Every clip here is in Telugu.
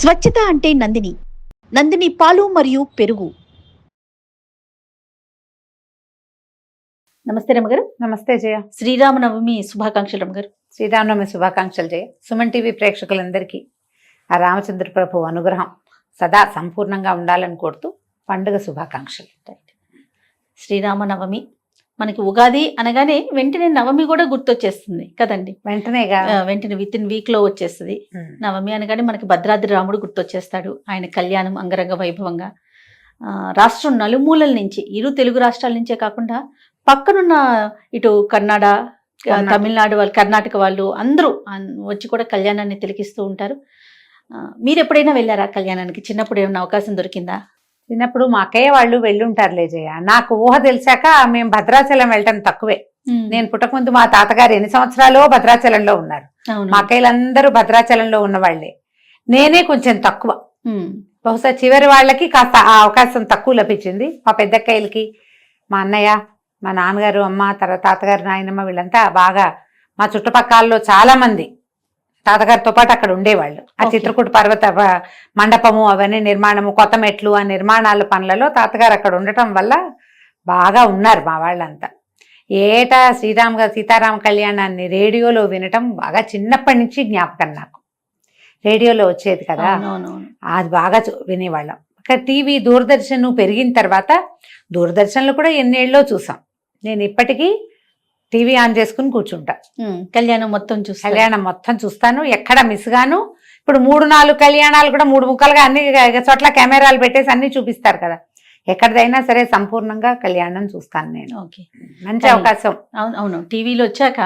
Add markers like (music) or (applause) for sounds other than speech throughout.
స్వచ్ఛత అంటే నందిని. నందిని పాలు మరియు పెరుగు. నమస్తే రమగారు. నమస్తే జయ. శ్రీరామనవమి శుభాకాంక్షలు రమగారు. శ్రీరామనవమి శుభాకాంక్షలు జయ. సుమన్ టీవీ ప్రేక్షకులందరికీ ఆ రామచంద్ర ప్రభు అనుగ్రహం సదా సంపూర్ణంగా ఉండాలని కోరుతూ పండుగ శుభాకాంక్షలు. శ్రీరామనవమి మనకి ఉగాది అనగానే వెంటనే నవమి కూడా గుర్తొచ్చేస్తుంది కదండి. వెంటనేగా. ఆ, వెంటనే విత్ ఇన్ వీక్లో వచ్చేస్తుంది. నవమి అనగానే మనకి భద్రాద్రి రాముడు గుర్తొచ్చేస్తాడు. ఆయన కళ్యాణం అంగరంగ వైభవంగా. ఆ, రాష్ట్రం నలుమూలల నుంచి ఇరు తెలుగు రాష్ట్రాల నుంచే కాకుండా పక్కనున్న ఇటు కన్నడ. తమిళనాడు వాళ్ళు కర్ణాటక వాళ్ళు అందరూ వచ్చి కూడా కళ్యాణాన్ని తిలకిస్తూ ఉంటారు. మీరు ఎప్పుడైనా వెళ్ళారా కళ్యాణానికి? చిన్నప్పుడు ఏమైనా అవకాశం దొరికిందా? చిన్నప్పుడు మా అక్కయ్య వాళ్ళు వెళ్ళుంటారులే జయ. నాకు ఊహ తెలిసాక మేము భద్రాచలం వెళ్ళటం తక్కువే. నేను పుట్టకముందు మా తాతగారు ఎన్ని సంవత్సరాలు భద్రాచలంలో ఉన్నారు. మా అక్కయ్యలందరూ భద్రాచలంలో ఉన్నవాళ్ళే. నేనే కొంచెం తక్కువ. బహుశా చివరి వాళ్ళకి కాస్త ఆ అవకాశం తక్కువ లభించింది. మా పెద్దక్కయ్యలకి మా అన్నయ్య మా నాన్నగారు అమ్మ తర్వాత తాతగారు నాయనమ్మ వీళ్ళంతా బాగా మా చుట్టుపక్కలలో చాలా మంది తాతగారితో పాటు అక్కడ ఉండేవాళ్ళు. ఆ. చిత్రకూట పర్వత మండపము అవన్నీ నిర్మాణము కొత్త మెట్లు ఆ నిర్మాణాల పనులలో తాతగారు అక్కడ ఉండటం వల్ల బాగా ఉన్నారు మా వాళ్ళంతా. ఏటా శ్రీరామ్ సీతారామ కళ్యాణాన్ని రేడియోలో వినటం బాగా చిన్నప్పటి నుంచి జ్ఞాపకం నాకు. రేడియోలో వచ్చేది కదా. అది బాగా వినేవాళ్ళం. టీవీ దూరదర్శన్ పెరిగిన తర్వాత దూరదర్శన్లో కూడా ఎన్నేళ్ళలో చూసాం. నేను ఇప్పటికీ టీవీ ఆన్ చేసుకుని కూర్చుంటా. కళ్యాణం మొత్తం చూస్తారు కళ్యాణం మొత్తం చూస్తాను. ఎక్కడ మిస్ గాను. ఇప్పుడు మూడు నాలుగు కళ్యాణాలు కూడా మూడు ముక్కలుగా అన్ని చోట్ల కెమెరాలు పెట్టేసి అన్ని చూపిస్తారు కదా. ఎక్కడిదైనా సరే సంపూర్ణంగా కళ్యాణం చూస్తాను నేను. ఓకే. మంచి అవకాశం. అవును అవును. టీవీలో వచ్చాక.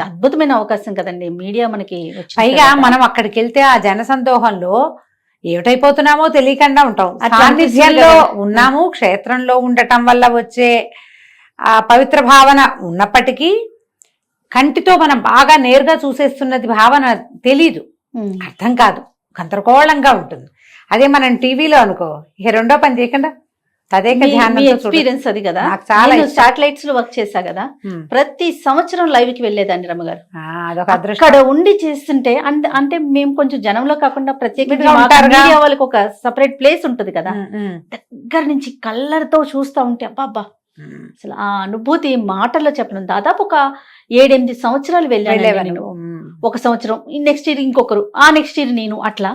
అద్భుతమైన అవకాశం కదండి. మీడియా మనకి పైగా. మనం అక్కడికి వెళ్తే ఆ జనసందోహంలో ఏమిటైపోతున్నామో తెలియకుండా ఉంటాం. సాన్నిధ్యంలో. ఉన్నాము. క్షేత్రంలో ఉండటం వల్ల వచ్చే ఆ పవిత్ర భావన ఉన్నప్పటికీ కంటితో మనం బాగా నేరుగా చూసేస్తున్నది భావన తెలీదు. అర్థం కాదు గందరగోళంగా ఉంటుంది అదే మనం టీవీలో అనుకో ఇక రెండో పని చేయకుండా తదేక. ఎక్స్పీరియన్స్ అది కదా చాలా. శాటిలైట్స్లో వర్క్ చేశా కదా. ప్రతి సంవత్సరం లైవ్కి వెళ్ళేదాన్ని రమ్మగారు అక్కడ ఉండి చేస్తుంటే అంటే మేము కొంచెం జనంలో కాకుండా ప్రత్యేకంగా వాళ్ళకి ఒక సపరేట్ ప్లేస్ ఉంటది కదా దగ్గర నుంచి కళ్ళతో చూస్తా ఉంటే అబ్బా. అసలు ఆ అనుభూతి మాటల్లో చెప్పడం దాదాపు ఒక ఏడెనిమిది సంవత్సరాలు వెళ్ళాను ఒక సంవత్సరం. నెక్స్ట్ ఇయర్ ఇంకొకరు. ఆ నెక్స్ట్ ఇయర్ నేను అట్లా.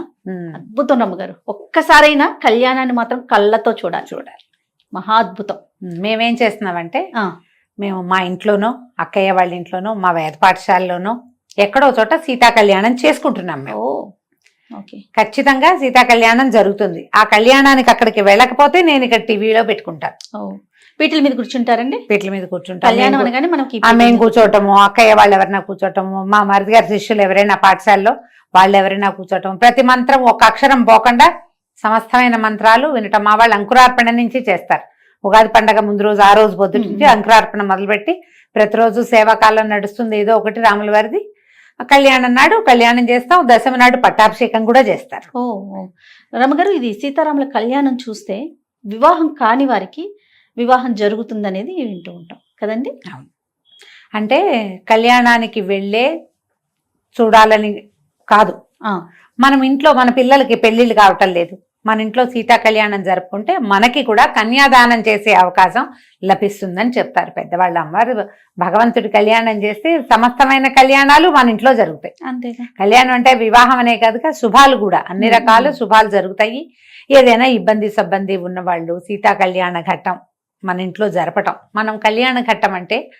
అద్భుతం రమ్మగారు. ఒక్కసారైనా కళ్యాణాన్ని మాత్రం కళ్ళతో చూడాలి. చూడాలి. మహా అద్భుతం. మేమేం చేస్తున్నామంటే ఆ. మేము మా ఇంట్లోనో అక్కయ్య వాళ్ళ ఇంట్లోనో మా వేద పాఠశాలలోనో ఎక్కడో చోట సీతా కళ్యాణం చేసుకుంటున్నాం మేము. ఓకే. ఖచ్చితంగా సీతా కళ్యాణం జరుగుతుంది. ఆ కళ్యాణానికి అక్కడికి వెళ్ళకపోతే నేను ఇక్కడ టీవీలో పెట్టుకుంటాను ఓ. పీటల మీద కూర్చుంటారండి? పీటల మీద కళ్యాణం అనగానే మనకి ఆ మేము కూర్చోవటము అక్కయ్య వాళ్ళు ఎవరైనా కూర్చోవటము మా మరిది గారి శిష్యులు ఎవరైనా పాఠశాలలో వాళ్ళు ఎవరైనా కూర్చోవటం ప్రతి మంత్రం ఒక అక్షరం పోకుండా సమస్తమైన మంత్రాలు వినటం. మా వాళ్ళు అంకురార్పణ నుంచి చేస్తారు. ఉగాది పండగ ముందు రోజు ఆ రోజు పొద్దు నుంచి మ్మ్. అంకురార్పణ మొదలుపెట్టి ప్రతిరోజు సేవాకాలం నడుస్తుంది. ఏదో ఒకటి రాముల వారిది. ఆ కళ్యాణం నాడు కళ్యాణం చేస్తాం. దశమి నాడు పట్టాభిషేకం కూడా చేస్తారు. ఓ ఓ. రమగారు ఇది సీతారాముల కళ్యాణం చూస్తే వివాహం కాని వారికి వివాహం జరుగుతుందనేది వింటూ ఉంటాం. కదండి? అంటే కళ్యాణానికి వెళ్ళే చూడాలని కాదు. మనం ఇంట్లో మన పిల్లలకి పెళ్ళిళ్ళు కావటం లేదు. మన ఇంట్లో సీతా కళ్యాణం జరుపుకుంటే మనకి కూడా కన్యాదానం చేసే అవకాశం లభిస్తుందని చెప్తారు పెద్దవాళ్ళ. అమ్మారు భగవంతుడి కళ్యాణం చేస్తే సమస్తమైన కళ్యాణాలు మన ఇంట్లో జరుగుతాయి. అంతేగా. కళ్యాణం అంటే వివాహం అనే కాదుగా శుభాలు కూడా. అన్ని. రకాల శుభాలు జరుగుతాయి. ఏదైనా ఇబ్బంది సబ్బంది ఉన్నవాళ్ళు సీతా కళ్యాణ ఘట్టం మన ఇంట్లో జరపటం. మనం కళ్యాణ ఘట్టం అంటే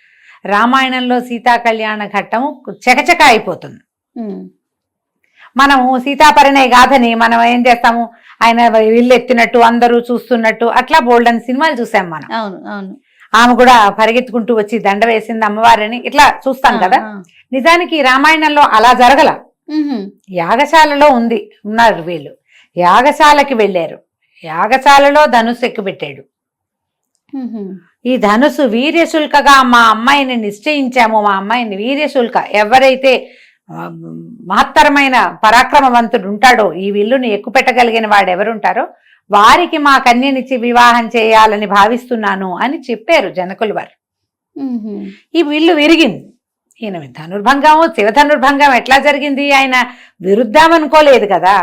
రామాయణంలో సీతా కళ్యాణ ఘట్టం చకచక అయిపోతుంది. మనము సీతాపరిణయ గాథని మనం ఏం చేస్తాము? ఆయన ఇల్లు ఎత్తినట్టు అందరూ చూస్తున్నట్టు అట్లా బోల్డ్ అని సినిమాలు చూసాం మనం. అవును అవును. ఆమె కూడా పరిగెత్తుకుంటూ వచ్చి దండ వేసింది అమ్మవారిని. ఇట్లా చూస్తాం కదా. నిజానికి రామాయణంలో అలా జరగల. యాగశాలలో ఉంది ఉన్నారు వీళ్ళు. యాగశాలకి వెళ్ళారు. యాగశాలలో ధనుసు ఎక్కుపెట్టాడు. ఈ ధనుసు వీర్యశుల్కగా మా అమ్మాయిని నిశ్చయించాము. మా అమ్మాయిని వీర్యశుల్క ఎవరైతే మహత్తరమైన పరాక్రమవంతుడు ఉంటాడో ఈ విల్లుని ఎక్కుపెట్టగలిగిన వాడు ఎవరుంటారో వారికి మా కన్యనిచ్చి వివాహం చేయాలని భావిస్తున్నాను అని చెప్పారు జనకులు వారు. ఈ విల్లు విరిగింది. ఈయన ధనుర్భంగము శివ ధనుర్భంగం ఎట్లా జరిగింది? ఆయన విరుద్ధామనుకోలేదు కదా.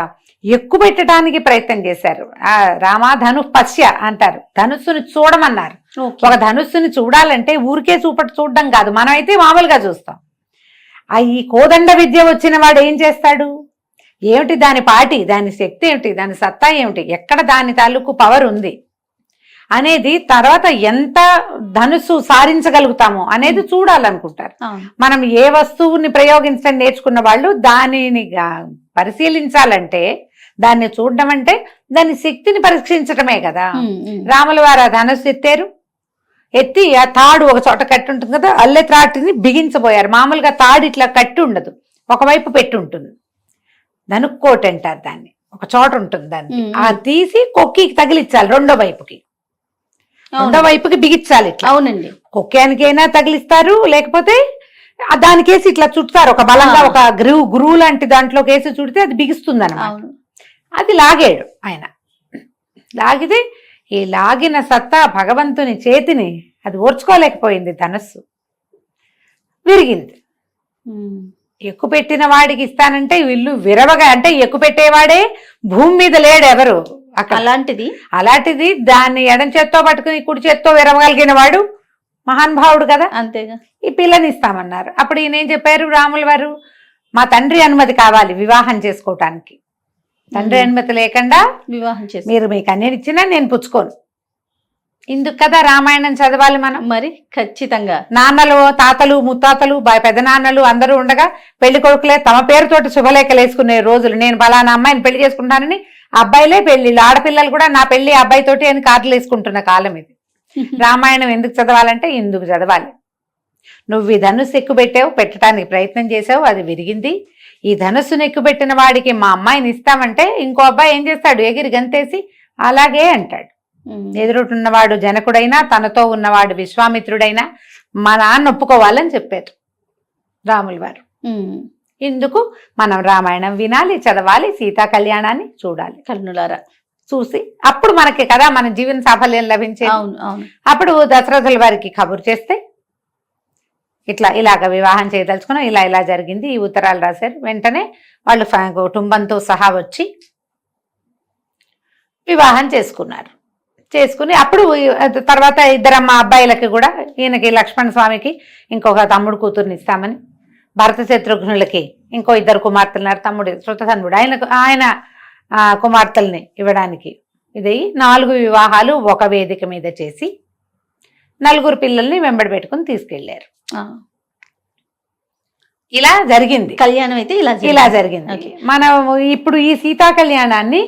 ఎక్కువ పెట్టడానికి ప్రయత్నం చేశారు. ఆ రామా ధను పశ్య అంటారు. ధనుస్సుని చూడమన్నారు. ఒక ధనుస్సుని చూడాలంటే ఊరికే చూపటి చూడడం కాదు. మనం అయితే మామూలుగా చూస్తాం. ఆ ఈ కోదండ విద్య వచ్చిన వాడు ఏం చేస్తాడు? ఏమిటి దాని పాటి? దాని శక్తి ఏమిటి? దాని సత్తా ఏమిటి? ఎక్కడ దాని తాలూకు పవర్ ఉంది? అనేది తర్వాత ఎంత ధనుస్సు సారించగలుగుతామో అనేది చూడాలనుకుంటారు. మనం ఏ వస్తువుని ప్రయోగించడం నేర్చుకున్న వాళ్ళు దానిని పరిశీలించాలంటే దాన్ని చూడడం అంటే దాని శక్తిని పరీక్షించడమే కదా. రాముల వారు ఆ ధనుస్సు ఎత్తారు. ఎత్తి ఆ తాడు ఒక చోట కట్టి ఉంటుంది కదా అల్లె త్రాటిని బిగించబోయారు. మామూలుగా తాడు ఇట్లా కట్టి ఉండదు ఒకవైపు పెట్టి ఉంటుంది. ధనుక్కోటి అంటారు దాన్ని ఒక చోట ఉంటుంది దాన్ని. ఆ తీసి కొక్కికి తగిలించాలి రెండో వైపుకి. రెండో. వైపుకి బిగించాలి ఇట్లా. అవునండి. కొక్కానికైనా తగిలిస్తారు లేకపోతే దానికేసి ఇట్లా చుడతారు. ఒక బలంగా. ఒక గ్రూ గురువు లాంటి దాంట్లో కేసి చుడితే అది బిగిస్తుంది అవును. అది లాగాడు ఆయన. లాగితే ఈ లాగిన సత్తా భగవంతుని చేతిని అది ఓర్చుకోలేకపోయింది ధనస్సు. విరిగింది. ఎక్కువ పెట్టిన వాడికి ఇస్తానంటే వీళ్ళు విరవగా అంటే ఎక్కువ పెట్టేవాడే భూమి మీద లేడు ఎవరు అలాంటిది? అలాంటిది దాన్ని ఎడం చేత్తో పట్టుకుని కుడి చేత్తో విరవగలిగిన వాడు మహానుభావుడు కదా? అంతేగా. ఈ పిల్లని ఇస్తామన్నారు. అప్పుడు ఈయన ఏం చెప్పారు? రాముల వారు మా తండ్రి అనుమతి కావాలి వివాహం చేసుకోవటానికి. తండ్రి. అనుమతి లేకుండా వివాహం చేసి మీరు మీ కన్యని ఇచ్చినా నేను పుచ్చుకోను. ఇందుకు కదా రామాయణం చదవాలి మనం? మరి ఖచ్చితంగా. నాన్నలు తాతలు ముత్తాతలు బా- పెదనాన్నలు అందరూ ఉండగా పెళ్ళి కొడుకులే తమ పేరుతోటి శుభలేఖలు వేసుకునే రోజులు. నేను పలానా అమ్మాయిని పెళ్ళి చేసుకుంటానని అబ్బాయిలే పెళ్ళిళ్ళు ఆడపిల్లలు కూడా నా పెళ్ళి అబ్బాయితోటి అని కార్డులు వేసుకుంటున్న కాలం ఇది. (laughs) రామాయణం ఎందుకు చదవాలంటే ఇందుకు చదవాలి. నువ్వు ఈ ధనుస్సు ఎక్కువ పెట్టావు పెట్టడానికి ప్రయత్నం చేసావు అది విరిగింది. ఈ ధనుస్సును ఎక్కువ పెట్టిన వాడికి మా అమ్మాయిని ఇస్తామంటే ఇంకో అబ్బాయి ఏం చేస్తాడు? ఎగిరి గంతేసి అలాగే అంటాడు. ఎదురుటున్నవాడు జనకుడైనా తనతో ఉన్నవాడు విశ్వామిత్రుడైనా మా నాన్న ఒప్పుకోవాలని చెప్పారు రాముల వారు. ఇందుకు మనం రామాయణం వినాలి చదవాలి సీతా కళ్యాణాన్ని చూడాలి. కర్ణులారా. చూసి అప్పుడు మనకి కదా మన జీవన సాఫల్యం అవును. అప్పుడు దశరథుల వారికి కబురు చేస్తే ఇట్లా ఇలాగ వివాహం చేయదలుచుకున్నాం ఇలా ఇలా జరిగింది ఈ ఉత్తరాలు రాశారు. వెంటనే వాళ్ళు కుటుంబంతో సహా వచ్చి వివాహం చేసుకున్నారు. చేసుకుని అప్పుడు తర్వాత ఇద్దరమ్మ అబ్బాయిలకి కూడా ఈయనకి లక్ష్మణ స్వామికి ఇంకొక తమ్ముడు కూతుర్ని ఇస్తామని భరత శత్రుఘ్నులకి ఇంకో ఇద్దరు కుమార్తెలున్నారు తమ్ముడు శృతసన్ముడు ఆయనకు ఆయన కుమార్తెల్ని ఇవ్వడానికి ఇది నాలుగు వివాహాలు ఒక వేదిక మీద చేసి నలుగురు పిల్లల్ని వెంబడి పెట్టుకుని తీసుకెళ్ళారు. ఇలా జరిగింది కళ్యాణం అయితే ఇలా. ఇలా జరిగింది. మనం ఇప్పుడు ఈ సీతా కళ్యాణాన్ని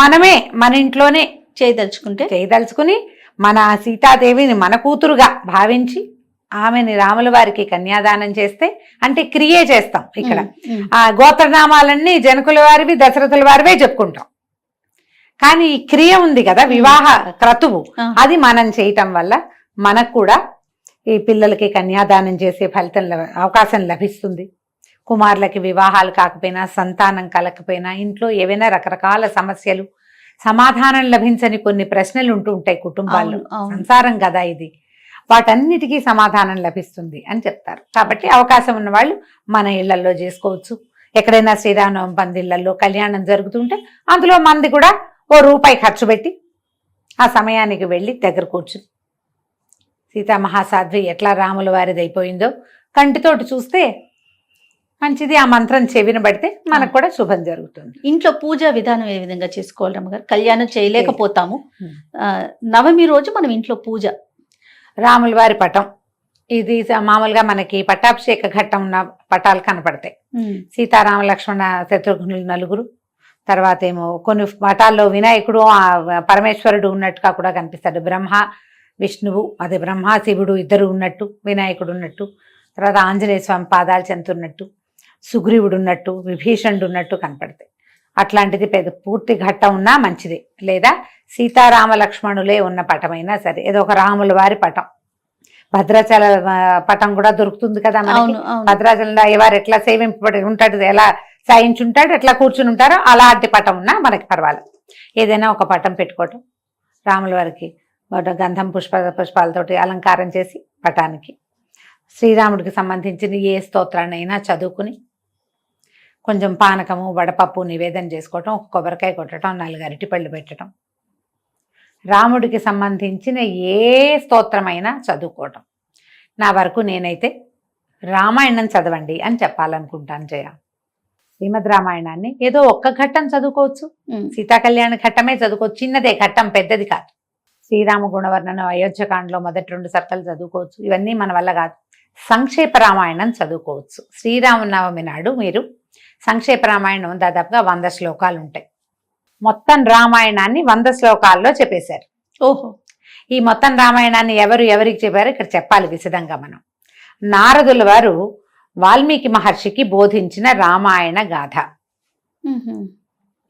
మనమే మన ఇంట్లోనే చేయదలుచుకుంటే చేయదలుచుకుని మన సీతాదేవిని మన కూతురుగా భావించి ఆమెని రాముల వారికి కన్యాదానం చేస్తే అంటే క్రియే చేస్తాం ఇక్కడ. ఆ గోత్రనామాలన్నీ జనకుల వారివి దశరథుల వారివే చెప్పుకుంటాం కానీ ఈ క్రియ ఉంది కదా వివాహ క్రతువు. అది మనం చేయటం వల్ల మనకు కూడా ఈ పిల్లలకి కన్యాదానం చేసే ఫలితం అవకాశం లభిస్తుంది. కుమారులకి వివాహాలు కాకపోయినా సంతానం కలకపోయినా ఇంట్లో ఏవైనా రకరకాల సమస్యలు సమాధానం లభించని కొన్ని ప్రశ్నలు ఉంటూ ఉంటాయి కుటుంబాల్లో. సంసారం కదా ఇది. వాటన్నిటికీ సమాధానం లభిస్తుంది అని చెప్తారు. కాబట్టి అవకాశం ఉన్న వాళ్ళు మన ఇళ్ళలో చేసుకోవచ్చు. ఎక్కడైనా శ్రీరామనవమి పందిళ్ళలో కళ్యాణం జరుగుతుంటే అందులో మంది కూడా ఓ రూపాయి ఖర్చు పెట్టి ఆ సమయానికి వెళ్ళి దగ్గర కూర్చుని సీతామహాసాధ్వి ఎట్లా రాముల వారిది అయిపోయిందో కంటితోటి చూస్తే మంచిది. ఆ మంత్రం చెవిన పడితే మనకు కూడా శుభం జరుగుతుంది. ఇంట్లో పూజా విధానం ఏ విధంగా చేసుకోవాలి రమ్మగారు? కళ్యాణం చేయలేకపోతాము. నవమి రోజు మనం ఇంట్లో పూజ. రాముల వారి పటం. ఇది మామూలుగా మనకి పట్టాభిషేక ఘట్టం ఉన్న పటాలు కనపడతాయి. సీతారామ లక్ష్మణ శత్రుఘ్నులు నలుగురు. తర్వాత ఏమో కొన్ని పటాల్లో వినాయకుడు ఆ పరమేశ్వరుడు ఉన్నట్టుగా కూడా కనిపిస్తాడు. బ్రహ్మ విష్ణువు అదే బ్రహ్మ శివుడు ఇద్దరు ఉన్నట్టు వినాయకుడు ఉన్నట్టు తర్వాత ఆంజనేయ స్వామి పాదాలు చెందుతున్నట్టు సుగ్రీవుడు ఉన్నట్టు విభీషణుడు ఉన్నట్టు కనపడతాయి. అట్లాంటిది పెద్ద పూర్తి ఘట్టం ఉన్నా మంచిది. లేదా సీతారామ లక్ష్మణులే ఉన్న పటమైనా సరే ఏదో ఒక రాముల వారి పటం. భద్రాచల పటం కూడా దొరుకుతుంది కదా మనకి. భద్రాచలంలో అయ్యవారు ఎట్లా సేవింపబడి ఉంటాడు ఎలా సాయించుంటాడు ఎట్లా కూర్చుని ఉంటారో అలాంటి పటం ఉన్నా మనకి పర్వాలేదు. ఏదైనా ఒక పటం పెట్టుకోవటం రాముల వారికి గంధం పుష్ప పుష్పాలతోటి అలంకారం చేసి పటానికి. శ్రీరాముడికి సంబంధించిన ఏ స్తోత్రాన్నైనా చదువుకుని కొంచెం పానకము వడపప్పు నివేదన చేసుకోవటం ఒక కొబ్బరికాయ కొట్టడం నాలుగు అరటిపళ్ళు పెట్టడం రాముడికి సంబంధించిన ఏ స్తోత్రమైనా చదువుకోవటం. నా వరకు నేనైతే రామాయణం చదవండి అని చెప్పాలనుకుంటాను జయ. శ్రీమద్ రామాయణాన్ని ఏదో ఒక్క ఘట్టం చదువుకోవచ్చు. సీతా కళ్యాణ ఘట్టమే చదువుకోవచ్చు చిన్నదే ఘట్టం పెద్దది కాదు. శ్రీరామ గుణవర్ణన అయోధ్యకాండలో మొదటి రెండు సర్కలు చదువుకోవచ్చు. ఇవన్నీ మన వల్ల కాదు. సంక్షేప రామాయణం చదువుకోవచ్చు. శ్రీరామనవమి నాడు మీరు సంక్షేప రామాయణం దాదాపుగా వంద శ్లోకాలు ఉంటాయి. మొత్తం రామాయణాన్ని వంద శ్లోకాల్లో చెప్పేశారు. ఓహో! ఈ మొత్తం రామాయణాన్ని ఎవరు ఎవరికి చెప్పారో ఇక్కడ చెప్పాలి విశదంగా మనం. నారదుల వారు వాల్మీకి మహర్షికి బోధించిన రామాయణ గాథ.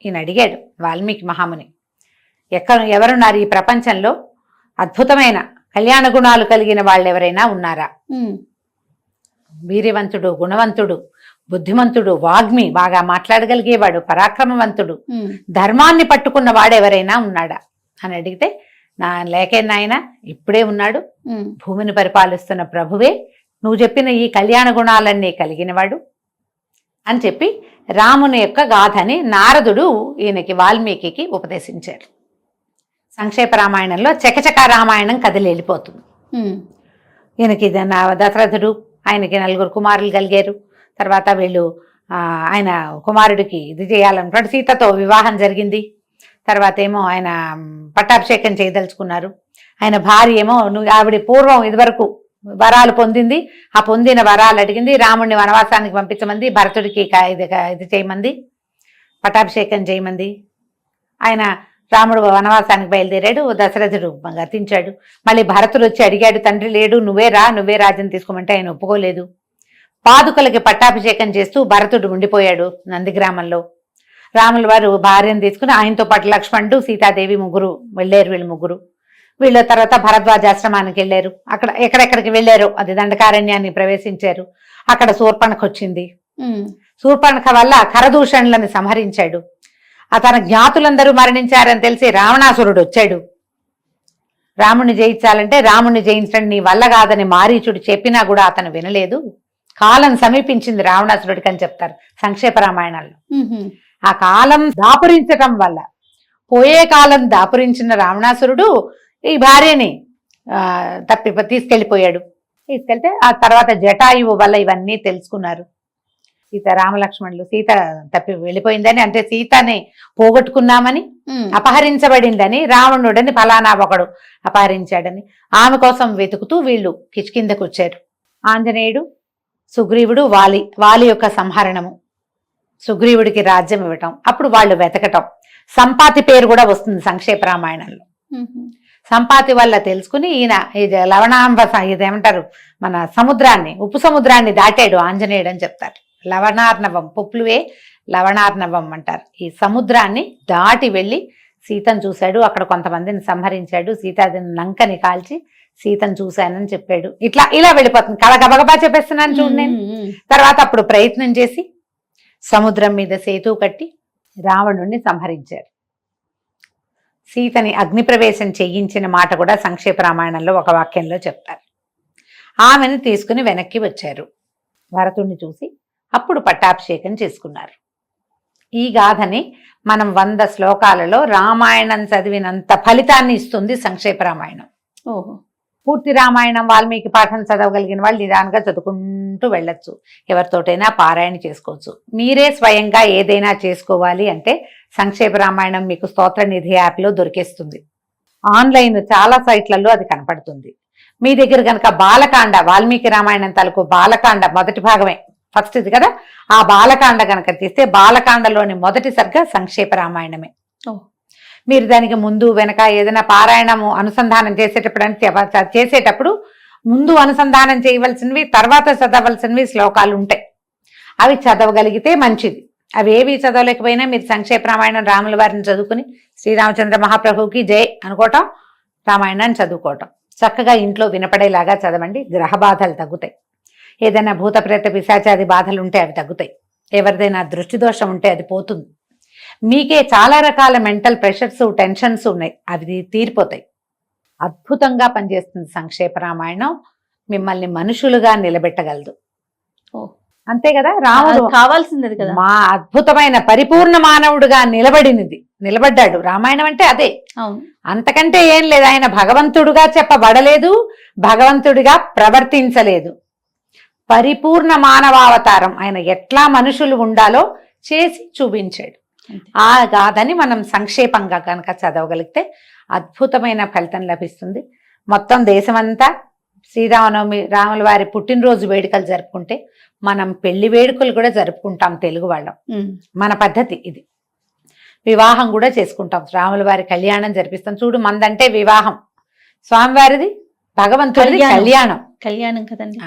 ఈయన అడిగాడు వాల్మీకి మహాముని ఎక్కడ ఎవరున్నారు ఈ ప్రపంచంలో? అద్భుతమైన కళ్యాణ గుణాలు కలిగిన వాళ్ళు ఎవరైనా ఉన్నారా వీర్యవంతుడు గుణవంతుడు బుద్ధిమంతుడు వాగ్మి బాగా మాట్లాడగలిగేవాడు పరాక్రమవంతుడు ధర్మాన్ని పట్టుకున్న వాడు ఎవరైనా ఉన్నాడా? అని అడిగితే నా లేకే నాయన ఇప్పుడే ఉన్నాడు. భూమిని పరిపాలిస్తున్న ప్రభువే నువ్వు చెప్పిన ఈ కళ్యాణ గుణాలన్నీ కలిగినవాడు అని చెప్పి రాముని యొక్క గాథని నారదుడు ఈయనకి వాల్మీకి ఉపదేశించారు. సంక్షేప రామాయణంలో చకచక రామాయణం కదిలి వెళ్ళిపోతుంది. ఈయనకి దశరథుడు ఆయనకి నలుగురు కుమారులు కలిగారు. తర్వాత వీళ్ళు ఆయన కుమారుడికి ఇది చేయాలనుకున్నాడు సీతతో వివాహం జరిగింది. తర్వాత ఏమో ఆయన పట్టాభిషేకం చేయదలుచుకున్నారు. ఆయన భార్య ఏమో నువ్వు ఆవిడ పూర్వం ఇదివరకు వరాలు పొందింది. ఆ పొందిన వరాలు అడిగింది. రాముడిని వనవాసానికి పంపించమంది. భరతుడికి ఇది ఇది చేయమంది. పట్టాభిషేకం చేయమంది. ఆయన రాముడు వనవాసానికి బయలుదేరాడు దశరథుడు గతించాడు మళ్ళీ భరతుడు వచ్చి అడిగాడు తండ్రి లేడు నువ్వే రా నువ్వే రాజ్యం తీసుకోమంటే ఆయన ఒప్పుకోలేదు. పాదుకలకి పట్టాభిషేకం చేస్తూ భరతుడు ఉండిపోయాడు నందిగ్రామంలో. రాముల వారు భార్యను తీసుకుని ఆయనతో పాటు లక్ష్మణుడు సీతాదేవి ముగ్గురు వెళ్ళారు వీళ్ళు ముగ్గురు. వీళ్ళ తర్వాత భరద్వాజాశ్రమానికి వెళ్ళారు. అక్కడ ఎక్కడెక్కడికి వెళ్ళారు అది దండకారణ్యాన్ని ప్రవేశించారు. అక్కడ శూర్పణఖ వచ్చింది శూర్పణఖ వల్ల ఖరదూషణులను సంహరించాడు. తన జ్ఞాతులందరూ మరణించారని తెలిసి రావణాసురుడు వచ్చాడు. రాముణ్ణి జయించాలంటే రాముణ్ణి జయించడం నీ వల్ల కాదని మారీచుడు చెప్పినా కూడా అతను వినలేదు. కాలం సమీపించింది రావణాసురుడికి అని చెప్తారు సంక్షేప రామాయణాల్లో. ఆ కాలం దాపురించటం వల్ల పోయే కాలం దాపురించిన రావణాసురుడు ఈ భార్యని ఆ, తప్పి తీసుకెళ్ళిపోయాడు తీసుకెళ్తే ఆ తర్వాత జటాయువు వల్ల ఇవన్నీ తెలుసుకున్నారు. సీత రామలక్ష్మణులు సీత తప్పి వెళ్ళిపోయిందని అంటే సీతని పోగొట్టుకున్నామని అపహరించబడిందని రావణుడని ఫలానా ఒకడు అపహరించాడని ఆమె కోసం వెతుకుతూ వీళ్ళు కిష్కిందకు వచ్చారు. ఆంజనేయుడు సుగ్రీవుడు వాలి వాలి యొక్క సంహరణము. సుగ్రీవుడికి రాజ్యం ఇవ్వటం అప్పుడు వాళ్ళు వెతకటం. సంపాతి పేరు కూడా వస్తుంది సంక్షేప రామాయణంలో. సంపాతి వల్ల తెలుసుకుని ఈయన ఇది లవణాంబ ఇదేమంటారు? మన సముద్రాన్ని ఉప్పు సముద్రాన్ని దాటాడు ఆంజనేయుడు అని చెప్తారు. లవణార్ణవం పుప్లువే లవణార్ణవం అంటారు. ఈ సముద్రాన్ని దాటి వెళ్ళి సీతను చూశాడు. అక్కడ కొంతమందిని సంహరించాడు. సీతాదేవి లంకని కాల్చి సీతను చూశానని చెప్పాడు. ఇట్లా ఇలా వెళ్ళిపోతుంది. కళ గబగబా చెప్పేస్తున్నాను చూడండి నేను. తర్వాత అప్పుడు ప్రయత్నం చేసి సముద్రం మీద సేతు కట్టి రావణుణ్ణి సంహరించారు సీతని అగ్నిప్రవేశం చేయించిన మాట కూడా సంక్షేప రామాయణంలో ఒక వాక్యంలో చెప్తారు. ఆమెను తీసుకుని వెనక్కి వచ్చారు. భరతుణ్ణి చూసి అప్పుడు పట్టాభిషేకం చేసుకున్నారు. ఈ గాథని మనం వంద శ్లోకాలలో రామాయణం చదివినంత ఫలితాన్ని ఇస్తుంది సంక్షేప రామాయణం. ఓహో. పూర్తి రామాయణం వాల్మీకి పాఠం చదవగలిగిన వాళ్ళు నిదానంగా చదువుకుంటూ వెళ్ళొచ్చు. ఎవరితోటైనా పారాయణ చేసుకోవచ్చు. మీరే స్వయంగా ఏదైనా చేసుకోవాలి అంటే సంక్షేప రామాయణం మీకు స్తోత్ర నిధి యాప్లో దొరికేస్తుంది. ఆన్లైన్ చాలా సైట్లలో అది కనపడుతుంది. మీ దగ్గర కనుక బాలకాండ వాల్మీకి రామాయణం తలకు బాలకాండ మొదటి భాగమే ఫస్ట్ ఇది కదా? ఆ బాలకాండ కనుక తీస్తే బాలకాండలోని మొదటి సర్గ సంక్షేప రామాయణమే. మీరు దానికి ముందు వెనక ఏదైనా పారాయణము అనుసంధానం చేసేటప్పుడు చ- చేసేటప్పుడు ముందు అనుసంధానం చేయవలసినవి తర్వాత చదవలసినవి శ్లోకాలు ఉంటాయి. అవి చదవగలిగితే మంచిది. అవి ఏవి చదవలేకపోయినా మీరు సంక్షేప రామాయణం రాముల వారిని చదువుకుని శ్రీరామచంద్ర మహాప్రభువుకి జై అనుకోవటం రామాయణాన్ని చదువుకోవటం. చక్కగా ఇంట్లో వినపడేలాగా చదవండి గ్రహ బాధలు తగ్గుతాయి. ఏదైనా భూత ప్రేత పిశాచాది బాధలు ఉంటే అవి తగ్గుతాయి. ఎవరిదైనా దృష్టి దోషం ఉంటే అది పోతుంది. మీకే చాలా రకాల మెంటల్ ప్రెషర్స్ టెన్షన్స్ ఉన్నాయి. అవి తీరిపోతాయి. అద్భుతంగా పనిచేస్తుంది సంక్షేప రామాయణం. మిమ్మల్ని మనుషులుగా నిలబెట్టగలదు. అంతే కదా? రాముడు కావాల్సింది కదా? మా అద్భుతమైన పరిపూర్ణ మానవుడుగా నిలబడినది. నిలబడ్డాడు. రామాయణం అంటే అదే. అంతకంటే ఏం లేదు. ఆయన భగవంతుడుగా చెప్పబడలేదు. భగవంతుడిగా ప్రవర్తించలేదు. పరిపూర్ణ మానవావతారం. ఆయన ఎట్లా మనుషులు ఉండాలో చేసి చూపించాడు. ఆ గాథని మనం సంక్షేపంగా కనుక చదవగలిగితే అద్భుతమైన ఫలితం లభిస్తుంది. మొత్తం దేశమంతా శ్రీరామనవమి రాముల వారి పుట్టినరోజు వేడుకలు జరుపుకుంటే మనం పెళ్ళి వేడుకలు కూడా జరుపుకుంటాం తెలుగు వాళ్ళం. మన పద్ధతి ఇది. వివాహం కూడా చేసుకుంటాం. రాముల వారి కళ్యాణం జరిపిస్తాం. చూడు మందంటే వివాహం. స్వామివారిది భగవంతుడిది కళ్యాణం. కళ్యాణం. కదండి.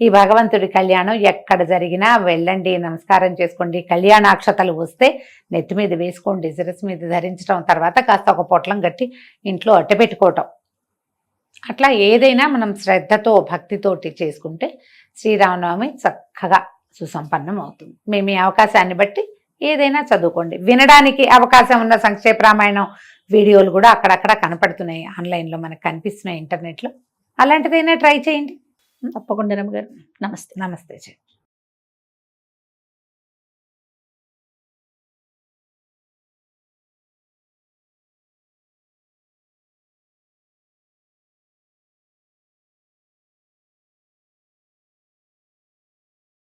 ఈ భగవంతుడి కళ్యాణం ఎక్కడ జరిగినా వెళ్ళండి నమస్కారం చేసుకోండి. కళ్యాణాక్షతలు వస్తే నెత్తి మీద వేసుకోండి శిరస్సు మీద ధరించడం తర్వాత కాస్త ఒక పొట్లం కట్టి ఇంట్లో అట్టపెట్టుకోవటం. అట్లా ఏదైనా మనం శ్రద్ధతో భక్తితోటి చేసుకుంటే శ్రీరామనవమి చక్కగా సుసంపన్నం అవుతుంది. మేము ఈ అవకాశాన్ని బట్టి ఏదైనా చదువుకోండి. వినడానికి అవకాశం ఉన్న సంక్షేప రామాయణం వీడియోలు కూడా అక్కడక్కడ కనపడుతున్నాయి. ఆన్లైన్లో మనకు కనిపిస్తున్నాయి ఇంటర్నెట్లో. అలాంటిదైనా ట్రై చేయండి. తప్పకుండా గారు. నమస్తే. నమస్తే చె